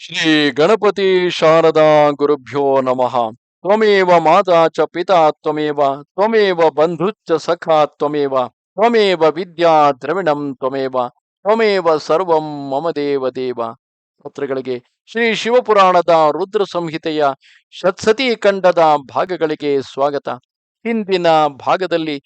ಶ್ರೀ ಗಣಪತಿ ಶಾರದಾ ಗುರುಭ್ಯೋ ನಮಃ. ತ್ವಮೇವ ಮಾತಾ ಚ ಪಿತಾ ತ್ವಮೇವ ತ್ವಮೇವ ಬಂಧುಚ್ಚ ಸಖಾ ತ್ವಮೇವ ತ್ವಮೇವ ವಿದ್ಯಾ ದ್ರವಿಣಂ ತ್ವಮೇವ ತ್ವಮೇವ ಸರ್ವಂ ಮಮ ದೇವ ದೇವ. ಪತ್ರಗಳಿಗೆ ಶ್ರೀ ಶಿವಪುರಾಣದ ರುದ್ರ ಸಂಹಿತೆಯ ಷತ್ಸತಿ ಕಂಡದ ಭಾಗಗಳಿಗೆ ಸ್ವಾಗತ. ಹಿಂದಿನ ಭಾಗದಲ್ಲಿ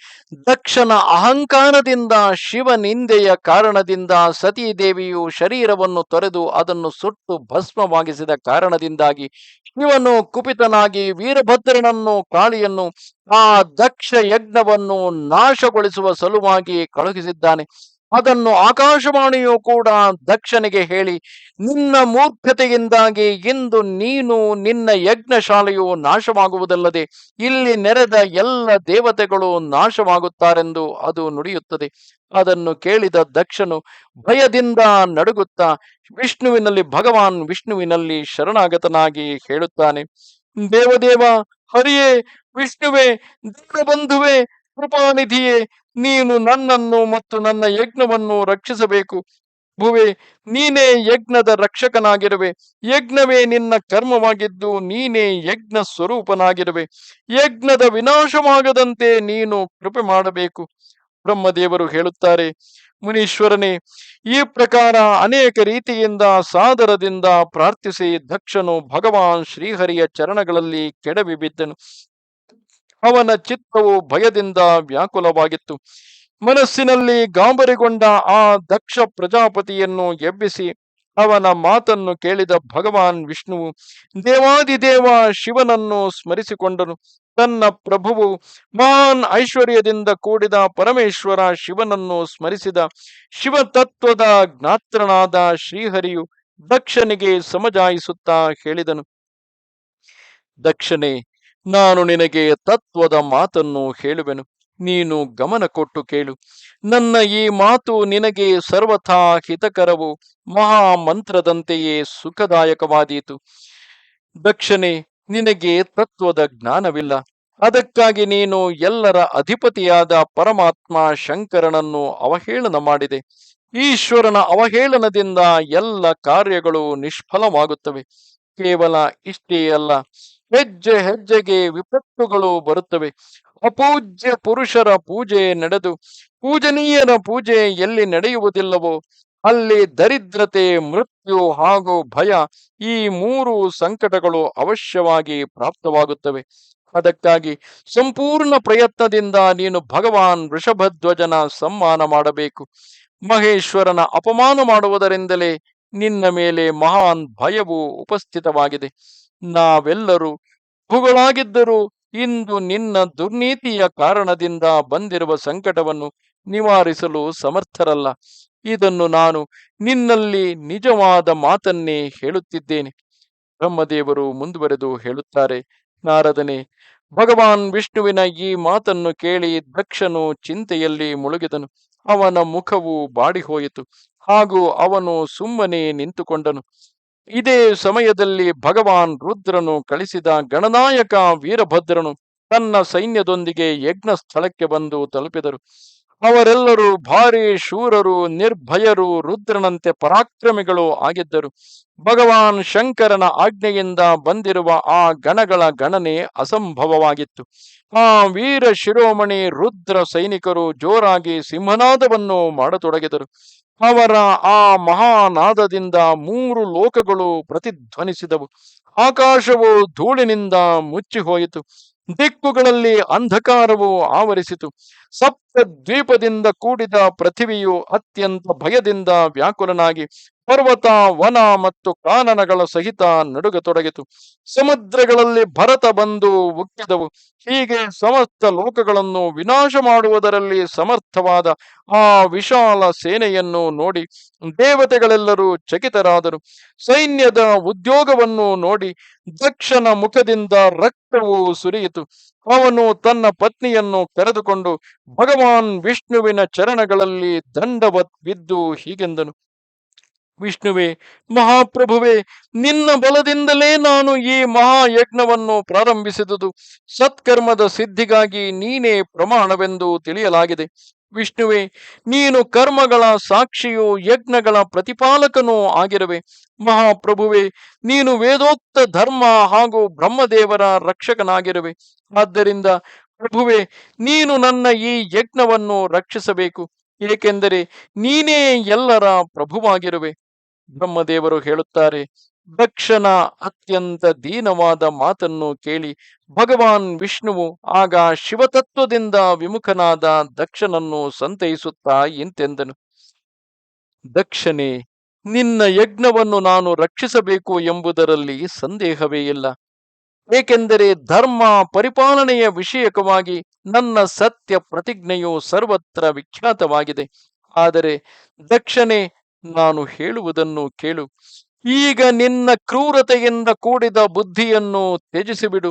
ದಕ್ಷನ ಅಹಂಕಾರದಿಂದ ಶಿವನಿಂದೆಯ ಕಾರಣದಿಂದ ಸತೀದೇವಿಯು ಶರೀರವನ್ನು ತೊರೆದು ಅದನ್ನು ಸುಟ್ಟು ಭಸ್ಮವಾಗಿಸಿದ ಕಾರಣದಿಂದಾಗಿ ಶಿವನು ಕುಪಿತನಾಗಿ ವೀರಭದ್ರನನ್ನು ಕಾಳಿಯನ್ನು ಆ ದಕ್ಷ ಯಜ್ಞವನ್ನು ನಾಶಗೊಳಿಸುವ ಸಲುವಾಗಿ ಕಳುಹಿಸಿದ್ದಾನೆ. ಅದನ್ನು ಆಕಾಶವಾಣಿಯು ಕೂಡ ದಕ್ಷನಿಗೆ ಹೇಳಿ, ನಿನ್ನ ಮೂರ್ಖತೆಯಿಂದಾಗಿ ಇಂದು ನೀನು ನಿನ್ನ ಯಜ್ಞಶಾಲೆಯು ನಾಶವಾಗುವುದಲ್ಲದೆ, ಇಲ್ಲಿ ನೆರೆದ ಎಲ್ಲ ದೇವತೆಗಳು ನಾಶವಾಗುತ್ತಾರೆಂದು ಅದು ನುಡಿಯುತ್ತದೆ. ಅದನ್ನು ಕೇಳಿದ ದಕ್ಷನು ಭಯದಿಂದ ನಡುಗುತ್ತಾ, ವಿಷ್ಣುವಿನಲ್ಲಿ, ಭಗವಾನ್ ವಿಷ್ಣುವಿನಲ್ಲಿ ಶರಣಾಗತನಾಗಿ ಹೇಳುತ್ತಾನೆ, ದೇವದೇವ, ಹರಿಯೇ, ವಿಷ್ಣುವೆ ಬಂಧುವೇ ಕೃಪಾನಿಧಿಯೇ ನೀನು ನನ್ನನ್ನು ಮತ್ತು ನನ್ನ ಯಜ್ಞವನ್ನು ರಕ್ಷಿಸಬೇಕು. ಭುವೆ, ನೀನೇ ಯಜ್ಞದ ರಕ್ಷಕನಾಗಿರುವೆ. ಯಜ್ಞವೇ ನಿನ್ನ ಕರ್ಮವಾಗಿದ್ದು ನೀನೇ ಯಜ್ಞ ಸ್ವರೂಪನಾಗಿರುವೆ. ಯಜ್ಞದ ವಿನಾಶವಾಗದಂತೆ ನೀನು ಕೃಪೆ ಮಾಡಬೇಕು. ಬ್ರಹ್ಮದೇವರು ಹೇಳುತ್ತಾರೆ, ಮುನೀಶ್ವರನೇ, ಈ ಪ್ರಕಾರ ಅನೇಕ ರೀತಿಯಿಂದ ಸಾದರದಿಂದ ಪ್ರಾರ್ಥಿಸಿ ದಕ್ಷನು ಭಗವಾನ್ ಶ್ರೀಹರಿಯ ಚರಣಗಳಲ್ಲಿ ಕೆಡವಿ ಬಿದ್ದನು. ಅವನ ಚಿತ್ತವು ಭಯದಿಂದ ವ್ಯಾಕುಲವಾಗಿತ್ತು. ಮನಸ್ಸಿನಲ್ಲಿ ಗಾಂಬರಿಗೊಂಡ ಆ ದಕ್ಷ ಪ್ರಜಾಪತಿಯನ್ನು ಎಬ್ಬಿಸಿ ಅವನ ಮಾತನ್ನು ಕೇಳಿದ ಭಗವಾನ್ ವಿಷ್ಣುವು ದೇವಾದಿದೇವ ಶಿವನನ್ನು ಸ್ಮರಿಸಿಕೊಂಡನು. ತನ್ನ ಪ್ರಭುವು ಮಹಾನ್ ಐಶ್ವರ್ಯದಿಂದ ಕೂಡಿದ ಪರಮೇಶ್ವರ ಶಿವನನ್ನು ಸ್ಮರಿಸಿದ ಶಿವತತ್ವದ ಜ್ಞಾತ್ರನಾದ ಶ್ರೀಹರಿಯು ದಕ್ಷನಿಗೆ ಸಮಜಾಯಿಸುತ್ತಾ ಹೇಳಿದನು. ದಕ್ಷನೇ ನಾನು ನಿನಗೆ ತತ್ವದ ಮಾತನ್ನು ಹೇಳುವೆನು. ನೀನು ಗಮನ ಕೊಟ್ಟು ಕೇಳು. ನನ್ನ ಈ ಮಾತು ನಿನಗೆ ಸರ್ವಥಾ ಹಿತಕರವು? ಮಹಾ ಮಂತ್ರದಂತೆಯೇ ಸುಖದಾಯಕವಾದೀತು. ದಕ್ಷಣೆ, ನಿನಗೆ ತತ್ವದ ಜ್ಞಾನವಿಲ್ಲ. ಅದಕ್ಕಾಗಿ ನೀನು ಎಲ್ಲರ ಅಧಿಪತಿಯಾದ ಪರಮಾತ್ಮ ಶಂಕರನನ್ನು ಅವಹೇಳನ ಮಾಡಿದೆ. ಈಶ್ವರನ ಅವಹೇಳನದಿಂದ ಎಲ್ಲ ಕಾರ್ಯಗಳು ನಿಷ್ಫಲವಾಗುತ್ತವೆ. ಕೇವಲ ಇಷ್ಟೇ ಅಲ್ಲ. ಹೆಜ್ಜೆ ಹೆಜ್ಜೆಗೆ ವಿಪತ್ತುಗಳು ಬರುತ್ತವೆ. ಅಪೂಜ್ಯ ಪುರುಷರ ಪೂಜೆ ನಡೆದು ಪೂಜನೀಯರ ಪೂಜೆ ಎಲ್ಲಿ ನಡೆಯುವುದಿಲ್ಲವೋ ಅಲ್ಲಿ ದರಿದ್ರತೆ, ಮೃತ್ಯು ಹಾಗೂ ಭಯ ಈ ಮೂರು ಸಂಕಟಗಳು ಅವಶ್ಯವಾಗಿ ಪ್ರಾಪ್ತವಾಗುತ್ತವೆ. ಅದಕ್ಕಾಗಿ ಸಂಪೂರ್ಣ ಪ್ರಯತ್ನದಿಂದ ನೀನು ಭಗವಾನ್ ವೃಷಭಧ್ವಜನ ಸಮ್ಮಾನ ಮಾಡಬೇಕು. ಮಹೇಶ್ವರನ ಅಪಮಾನ ಮಾಡುವುದರಿಂದಲೇ ನಿನ್ನ ಮೇಲೆ ಮಹಾನ್ ಭಯವು ಉಪಸ್ಥಿತವಾಗಿದೆ. ನಾವೆಲ್ಲರೂ ಭುಗಳಾಗಿದ್ದರೂ ಇಂದು ನಿನ್ನ ದುರ್ನೀತಿಯ ಕಾರಣದಿಂದ ಬಂದಿರುವ ಸಂಕಟವನ್ನು ನಿವಾರಿಸಲು ಸಮರ್ಥರಲ್ಲ. ಇದನ್ನು ನಾನು ನಿನ್ನಲ್ಲಿ ನಿಜವಾದ ಮಾತನ್ನೇ ಹೇಳುತ್ತಿದ್ದೇನೆ. ಬ್ರಹ್ಮದೇವರು ಮುಂದುವರೆದು ಹೇಳುತ್ತಾರೆ, ನಾರದನೆ, ಭಗವಾನ್ ವಿಷ್ಣುವಿನ ಈ ಮಾತನ್ನು ಕೇಳಿ ದಕ್ಷನು ಚಿಂತೆಯಲ್ಲಿ ಮುಳುಗಿದನು. ಅವನ ಮುಖವು ಬಾಡಿಹೋಯಿತು, ಹಾಗೂ ಅವನು ಸುಮ್ಮನೆ ನಿಂತುಕೊಂಡನು. ಇದೇ ಸಮಯದಲ್ಲಿ ಭಗವಾನ್ ರುದ್ರನು ಕಳಿಸಿದ ಗಣನಾಯಕ ವೀರಭದ್ರನು ತನ್ನ ಸೈನ್ಯದೊಂದಿಗೆ ಯಜ್ಞ ಸ್ಥಳಕ್ಕೆ ಬಂದು ತಲುಪಿದರು. ಅವರೆಲ್ಲರೂ ಭಾರಿ ಶೂರರು, ನಿರ್ಭಯರು, ರುದ್ರನಂತೆ ಪರಾಕ್ರಮಿಗಳು ಆಗಿದ್ದರು. ಭಗವಾನ್ ಶಂಕರನ ಆಜ್ಞೆಯಿಂದ ಬಂದಿರುವ ಆ ಗಣಗಳ ಗಣನೆ ಅಸಂಭವವಾಗಿತ್ತು. ಆ ವೀರ ಶಿರೋಮಣಿ ರುದ್ರ ಸೈನಿಕರು ಜೋರಾಗಿ ಸಿಂಹನಾದವನ್ನು ಮಾಡತೊಡಗಿದರು. ಅವರ ಆ ಮಹಾನಾದದಿಂದ ಮೂರು ಲೋಕಗಳು ಪ್ರತಿಧ್ವನಿಸಿದವು. ಆಕಾಶವು ಧೂಳಿನಿಂದ ಮುಚ್ಚಿ ಹೋಯಿತು ದಿಕ್ಕುಗಳಲ್ಲಿ ಅಂಧಕಾರವು ಆವರಿಸಿತು. ಸಪ್ತ ದ್ವೀಪದಿಂದ ಕೂಡಿದ ಪೃಥಿವಿಯು ಅತ್ಯಂತ ಭಯದಿಂದ ವ್ಯಾಕುಲನಾಗಿ ಪರ್ವತ, ವನ ಮತ್ತು ಕಾನನಗಳ ಸಹಿತ ನಡುಗತೊಡಗಿತು. ಸಮುದ್ರಗಳಲ್ಲಿ ಭರತ ಬಂದು ಉಕ್ಕಿದವು. ಹೀಗೆ ಸಮಸ್ತ ಲೋಕಗಳನ್ನು ವಿನಾಶ ಮಾಡುವುದರಲ್ಲಿ ಸಮರ್ಥವಾದ ಆ ವಿಶಾಲ ಸೇನೆಯನ್ನು ನೋಡಿ ದೇವತೆಗಳೆಲ್ಲರೂ ಚಕಿತರಾದರು. ಸೈನ್ಯದ ಉದ್ಯೋಗವನ್ನು ನೋಡಿ ದಕ್ಷನ ಮುಖದಿಂದ ರಕ್ತವು ಸುರಿಯಿತು. ಅವನು ತನ್ನ ಪತ್ನಿಯನ್ನು ಕರೆದುಕೊಂಡು, ಭಗವಾನ್ ವಿಷ್ಣುವಿನ ಚರಣಗಳಲ್ಲಿ ದಂಡವತ್ ಬಿದ್ದು ಹೀಗೆಂದನು. ವಿಷ್ಣುವೇ, ಮಹಾಪ್ರಭುವೇ, ನಿನ್ನ ಬಲದಿಂದಲೇ ನಾನು ಈ ಮಹಾಯಜ್ಞವನ್ನು ಪ್ರಾರಂಭಿಸಿದುದು. ಸತ್ಕರ್ಮದ ಸಿದ್ಧಿಗಾಗಿ ನೀನೇ ಪ್ರಮಾಣವೆಂದು ತಿಳಿಯಲಾಗಿದೆ. ವಿಷ್ಣುವೆ, ನೀನು ಕರ್ಮಗಳ ಸಾಕ್ಷಿಯೂ ಯಜ್ಞಗಳ ಪ್ರತಿಪಾಲಕನೂ ಆಗಿರುವೆ. ಮಹಾಪ್ರಭುವೆ, ನೀನು ವೇದೋಕ್ತ ಧರ್ಮ ಹಾಗೂ ಬ್ರಹ್ಮದೇವರ ರಕ್ಷಕನಾಗಿರುವೆ. ಆದ್ದರಿಂದ ಪ್ರಭುವೆ, ನೀನು ನನ್ನ ಈ ಯಜ್ಞವನ್ನು ರಕ್ಷಿಸಬೇಕು. ಏಕೆಂದರೆ ನೀನೇ ಎಲ್ಲರ ಪ್ರಭುವಾಗಿರುವೆ. ಬ್ರಹ್ಮದೇವರು ಹೇಳುತ್ತಾರೆ ದಕ್ಷನ ಅತ್ಯಂತ ದೀನವಾದ ಮಾತನ್ನು ಕೇಳಿ, ಭಗವಾನ್ ವಿಷ್ಣುವು ಆಗ ಶಿವತತ್ವದಿಂದ ವಿಮುಖನಾದ ದಕ್ಷನನ್ನು ಸಂತೈಸುತ್ತಾ ಇಂತೆಂದನು ದಕ್ಷನೇ, ನಿನ್ನ ಯಜ್ಞವನ್ನು ನಾನು ರಕ್ಷಿಸಬೇಕು ಎಂಬುದರಲ್ಲಿ ಸಂದೇಹವೇ ಇಲ್ಲ. ಏಕೆಂದರೆ ಧರ್ಮ ಪರಿಪಾಲನೆಯ ವಿಷಯಕವಾಗಿ ನನ್ನ ಸತ್ಯ ಪ್ರತಿಜ್ಞೆಯು ಸರ್ವತ್ರ ವಿಖ್ಯಾತವಾಗಿದೆ. ಆದರೆ ದಕ್ಷನೇ ನಾನು ಹೇಳುವುದನ್ನು ಕೇಳು. ಈಗ ನಿನ್ನ ಕ್ರೂರತೆಯಿಂದ ಕೂಡಿದ ಬುದ್ಧಿಯನ್ನು ತ್ಯಜಿಸಿಬಿಡು.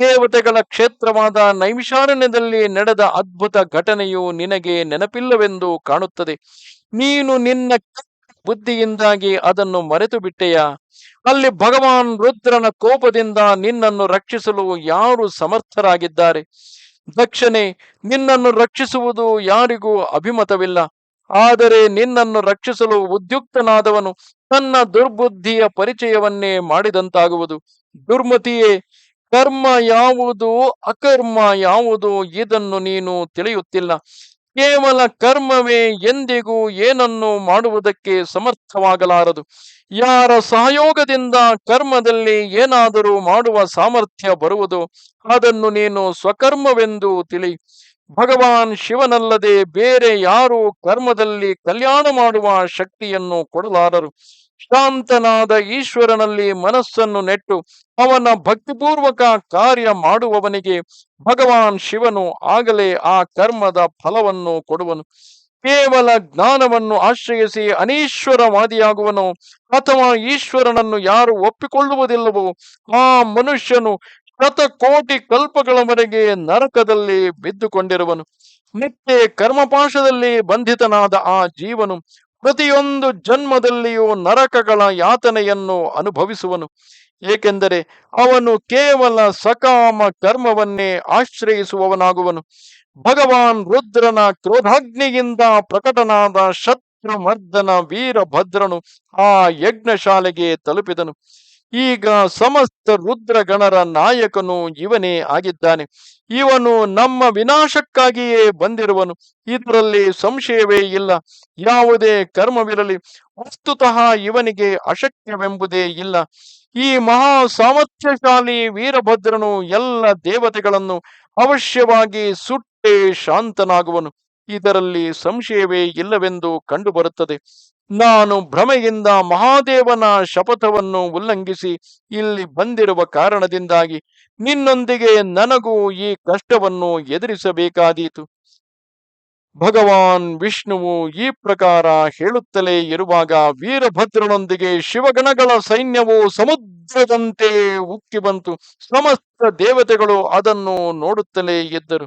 ದೇವತೆಗಳ ಕ್ಷೇತ್ರವಾದ ನೈಮಿಷಾರಣ್ಯದಲ್ಲಿ ನಡೆದ ಅದ್ಭುತ ಘಟನೆಯು ನಿನಗೆ ನೆನಪಿಲ್ಲವೆಂದು ಕಾಣುತ್ತದೆ. ನೀನು ನಿನ್ನ ಬುದ್ಧಿಯಿಂದಾಗಿ ಅದನ್ನು ಮರೆತು ಬಿಟ್ಟೆಯಾ ಅಲ್ಲಿ ಭಗವಾನ್ ರುದ್ರನ ಕೋಪದಿಂದ ನಿನ್ನನ್ನು ರಕ್ಷಿಸಲು ಯಾರು ಸಮರ್ಥರಾಗಿದ್ದಾರೆ? ದಕ್ಷನೇ ನಿನ್ನನ್ನು ರಕ್ಷಿಸುವುದು ಯಾರಿಗೂ ಅಭಿಮತವಿಲ್ಲ. ಆದರೆ ನಿನ್ನನ್ನು ರಕ್ಷಿಸಲು ಉದ್ಯುಕ್ತನಾದವನು ತನ್ನ ದುರ್ಬುದ್ಧಿಯ ಪರಿಚಯವನ್ನೇ ಮಾಡಿದಂತಾಗುವುದು. ದುರ್ಮತಿಯೇ, ಕರ್ಮ ಯಾವುದು, ಅಕರ್ಮ ಯಾವುದು ಇದನ್ನು ನೀನು ತಿಳಿಯುತ್ತಿಲ್ಲ. ಕೇವಲ ಕರ್ಮವೇ ಎಂದಿಗೂ ಏನನ್ನು ಮಾಡುವುದಕ್ಕೆ ಸಮರ್ಥವಾಗಲಾರದು. ಯಾರ ಸಹಯೋಗದಿಂದ ಕರ್ಮದಲ್ಲಿ ಏನಾದರೂ ಮಾಡುವ ಸಾಮರ್ಥ್ಯ ಬರುವುದು, ಅದನ್ನು ನೀನು ಸ್ವಕರ್ಮವೆಂದು ತಿಳಿ. ಭಗವಾನ್ ಶಿವನಲ್ಲದೆ ಬೇರೆ ಯಾರು ಕರ್ಮದಲ್ಲಿ ಕಲ್ಯಾಣ ಮಾಡುವ ಶಕ್ತಿಯನ್ನು ಕೊಡಲಾರರು. ಶಾಂತನಾದ ಈಶ್ವರನಲ್ಲಿ ಮನಸ್ಸನ್ನು ನೆಟ್ಟು ಅವನ ಭಕ್ತಿಪೂರ್ವಕ ಕಾರ್ಯ ಮಾಡುವವನಿಗೆ ಭಗವಾನ್ ಶಿವನು ಆಗಲೇ ಆ ಕರ್ಮದ ಫಲವನ್ನು ಕೊಡುವನು. ಕೇವಲ ಜ್ಞಾನವನ್ನು ಆಶ್ರಯಿಸಿ ಅನೀಶ್ವರವಾದಿಯಾಗುವನು ಅಥವಾ ಈಶ್ವರನನ್ನು ಯಾರು ಒಪ್ಪಿಕೊಳ್ಳುವುದಿಲ್ಲವೋ ಆ ಮನುಷ್ಯನು ಶತಕೋಟಿ ಕಲ್ಪಗಳವರೆಗೆ ನರಕದಲ್ಲಿ ಬಿದ್ದುಕೊಂಡಿರುವನು. ನಿತ್ಯ ಕರ್ಮಪಾಶದಲ್ಲಿ ಬಂಧಿತನಾದ ಆ ಜೀವನು ಪ್ರತಿಯೊಂದು ಜನ್ಮದಲ್ಲಿಯೂ ನರಕಗಳ ಯಾತನೆಯನ್ನು ಅನುಭವಿಸುವನು. ಏಕೆಂದರೆ ಅವನು ಕೇವಲ ಸಕಾಮ ಕರ್ಮವನ್ನೇ ಆಶ್ರಯಿಸುವವನಾಗುವನು. ಭಗವಾನ್ ರುದ್ರನ ಕ್ರೋಧಾಗ್ನಿಯಿಂದ ಪ್ರಕಟನಾದ ಶತ್ರುಮರ್ದನ ವೀರಭದ್ರನು ಆ ಯಜ್ಞಶಾಲೆಗೆ ತಲುಪಿದನು. ಈಗ ಸಮಸ್ತ ರುದ್ರಗಣರ ನಾಯಕನು ಇವನೇ ಆಗಿದ್ದಾನೆ. ಇವನು ನಮ್ಮ ವಿನಾಶಕ್ಕಾಗಿಯೇ ಬಂದಿರುವನು. ಇದರಲ್ಲಿ ಸಂಶಯವೇ ಇಲ್ಲ. ಯಾವುದೇ ಕರ್ಮವಿರಲಿ. ವಸ್ತುತಃ ಇವನಿಗೆ ಅಶಕ್ಯವೆಂಬುದೇ ಇಲ್ಲ. ಈ ಮಹಾ ಸಾಮರ್ಥ್ಯಶಾಲಿ ವೀರಭದ್ರನು ಎಲ್ಲ ದೇವತೆಗಳನ್ನು ಅವಶ್ಯವಾಗಿ ಸುಟ್ಟೆ ಶಾಂತನಾಗುವನು. ಇದರಲ್ಲಿ ಸಂಶಯವೇ ಇಲ್ಲವೆಂದು ಕಂಡುಬರುತ್ತದೆ. ನಾನು ಭ್ರಮೆಯಿಂದ ಮಹಾದೇವನ ಶಪಥವನ್ನು ಉಲ್ಲಂಘಿಸಿ ಇಲ್ಲಿ ಬಂದಿರುವ ಕಾರಣದಿಂದಾಗಿ ನಿನ್ನೊಂದಿಗೆ ನನಗೂ ಈ ಕಷ್ಟವನ್ನು ಎದುರಿಸಬೇಕಾದೀತು. ಭಗವಾನ್ ವಿಷ್ಣುವು ಈ ಪ್ರಕಾರ ಹೇಳುತ್ತಲೇ ಇರುವಾಗ ವೀರಭದ್ರನೊಂದಿಗೆ ಶಿವಗಣಗಳ ಸೈನ್ಯವು ಸಮುದ್ರದಂತೆ ಉಕ್ಕಿ ಬಂತು. ಸಮಸ್ತ ದೇವತೆಗಳು ಅದನ್ನು ನೋಡುತ್ತಲೇ ಇದ್ದರು.